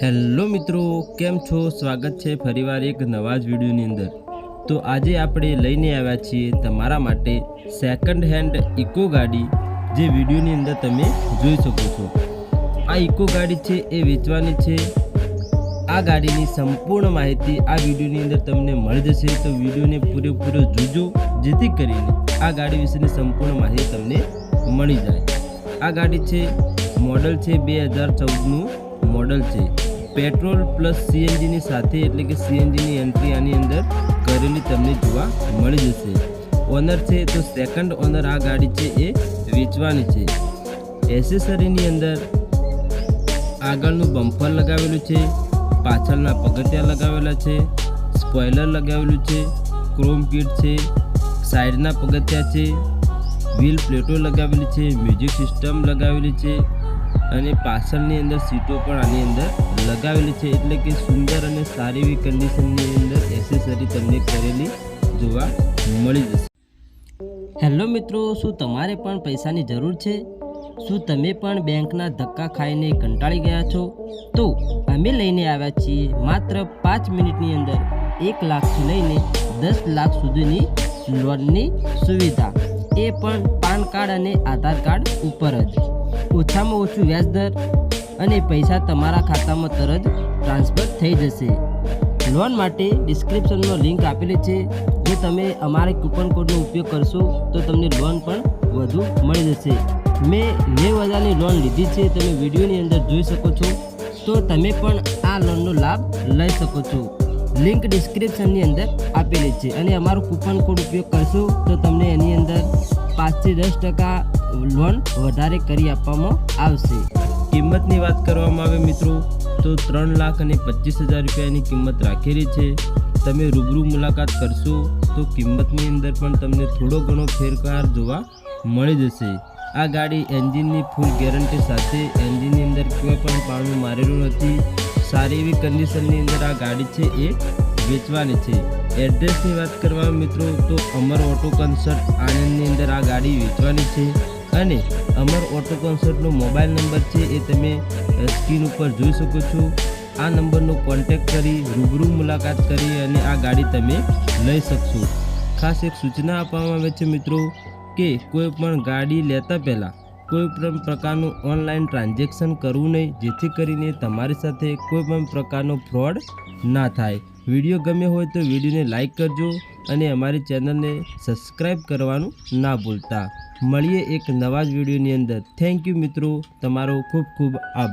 Hello મિત્રો, કેમ છો? સ્વાગત છે ફરીવાર એક નવા જ વિડીયોની અંદર. તો આજે આપણે લઈને આવ્યા છીએ તમારા માટે સેકન્ડ હેન્ડ ઇકો ગાડી, જે વિડીયોની અંદર તમે જોઈ શકો છો. આ ઇકો ગાડી છે, એ વેચવાની છે. આ ગાડીની સંપૂર્ણ માહિતી આ વિડીયોની અંદર તમને મળી જશે. તો વિડીયોને પૂરેપૂરો જોજો, જેથી કરીને આ ગાડી વિશેની સંપૂર્ણ માહિતી તમને મળી જાય. આ ગાડી છે, મોડલ છે બે હજાર ચૌદનું મોડલ છે. પેટ્રોલ પ્લસ સીએનજીની સાથે એટલે કે સીએનજીની એન્ટ્રી આની અંદર કરેલી તમને જોવા મળી જશે. ઓનર છે તો સેકન્ડ ઓનર આ ગાડી છે એ વેચવાની છે. એસેસરીની અંદર આગળનું બમ્પર લગાવેલું છે, પાછળના પગથિયા લગાવેલા છે સ્પોઇલર લગાવેલું છે ક્રોમ કીટ છે સાઈડના પગથિયા છે વ્હીલ પ્લેટો લગાવેલી છે મ્યુઝિક સિસ્ટમ લગાવેલી છે અને પાછળની અંદર સીટો પણ આની અંદર લગાવેલી છે. એટલે કે સુંદર અને સારી એવી કન્ડિશનની અંદર એસેસરી તમને કરેલી જોવા મળી જશે. હેલો મિત્રો, શું તમારે પણ પૈસાની જરૂર છે? શું તમે પણ બેંકના ધક્કા ખાઈને કંટાળી ગયા છો? તો અમે લઈને આવ્યા છીએ માત્ર પાંચ મિનિટની અંદર એક લાખથી લઈને દસ લાખ સુધીની લોનની સુવિધા. એ પણ પાન કાર્ડ અને આધાર કાર્ડ ઉપર જ. ઓછામાં ઓછું વ્યાજ દર અને પૈસા તમારા ખાતામાં તરત ટ્રાન્સફર થઈ જશે. લોન માટે ડિસ્ક્રિપ્શનમાં લિંક આપેલી છે. જો તમે અમારા કૂપન કોડનો ઉપયોગ કરશો, તો તમને લોન પણ વધુ મળી જશે. મેં નેવ હજારની લોન લીધી છે. તમે વિડીયોની અંદર જોઈ શકો છો. તો તમે પણ આ લોનનો લાભ લઈ શકો છો. લિંક ડિસ્ક્રિપ્શનની અંદર આપેલી છે. અને અમારો કૂપન કોડ ઉપયોગ કરશો, તો તમને એની અંદર પાંચથી દસ ટકા લોન વધારે કરી આપવામાં આવશે. કિંમતની વાત કરવામાં આવે મિત્રો, તો ત્રણ લાખ અને પચીસ હજાર રૂપિયાની કિંમત રાખેલી છે. તમે રૂબરૂ મુલાકાત કરશો, તો કિંમતની અંદર પણ તમને થોડો ઘણો ફેરફાર જોવા મળી જશે. આ ગાડી એન્જિનની ફૂલ ગેરંટી સાથે એન્જિનની અંદર કોઈ પણ પાણું મારેલું નથી. સારી એવી કન્ડિશનની અંદર આ ગાડી છે એ વેચવાની છે. એડ્રેસની વાત કરવામાં મિત્રો, તો અમર ઓટો કન્સર્ટ આણંદની અંદર આ ગાડી વેચવાની છે. અને અમર ઓટો કોન્સર્ટનો મોબાઈલ નંબર છે એ તમે સ્ક્રીન ઉપર જોઈ શકો છો. આ નંબરનો કોન્ટેક્ટ કરી, રૂબરૂ મુલાકાત કરી અને આ ગાડી તમે લઈ શકશો. ખાસ એક સૂચના આપવામાં આવે છે મિત્રો, કે કોઈ પણ ગાડી લેતા પહેલાં કોઈ પણ પ્રકારનું ઓનલાઈન ટ્રાન્ઝેક્શન કરવું નહીં, જેથી કરીને તમારી સાથે કોઈ પણ પ્રકારનો ફ્રોડ ના થાય. વીડિયો ગમ્યો હોય તો વિડીયોને લાઇક કરજો અને અમારી ચેનલને સબસ્ક્રાઈબ કરવાનું ના ભૂલતા. મળીએ એક નવા જ વિડીયોની અંદર. થેન્ક યુ મિત્રો. તમારો ખૂબ ખૂબ આભાર.